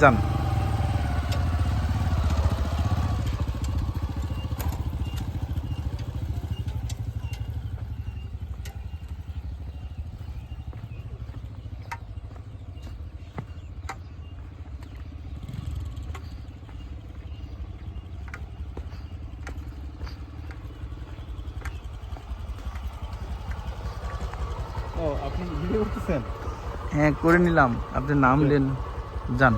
যান। ও আপনি হ্যাঁ করে নিলাম। আপনি নাম নেন যান।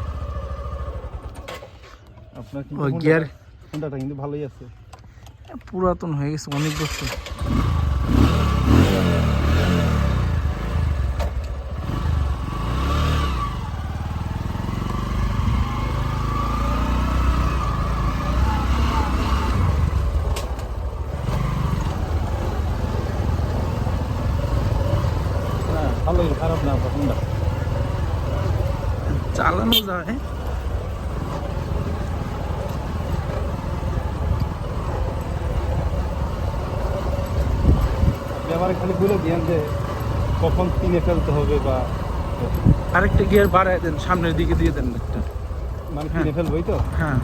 আপনার গিয়ার Honda-টা কিন্তু ভালোই আছে। পুরাতন হয়ে গেছে অনেক বছর। হ্যাঁ ভালোই খারাপ না চালানো যায়। আমার খালি বলে দিয়েন যে কখন কিনে ফেলতে হবে বা আরেকটা গিয়ার বাড়ায় দেন সামনের দিকে দিয়ে দেন একটা। মানে হ্যাঁ। কিনে ফেলবোই তো? হ্যাঁ।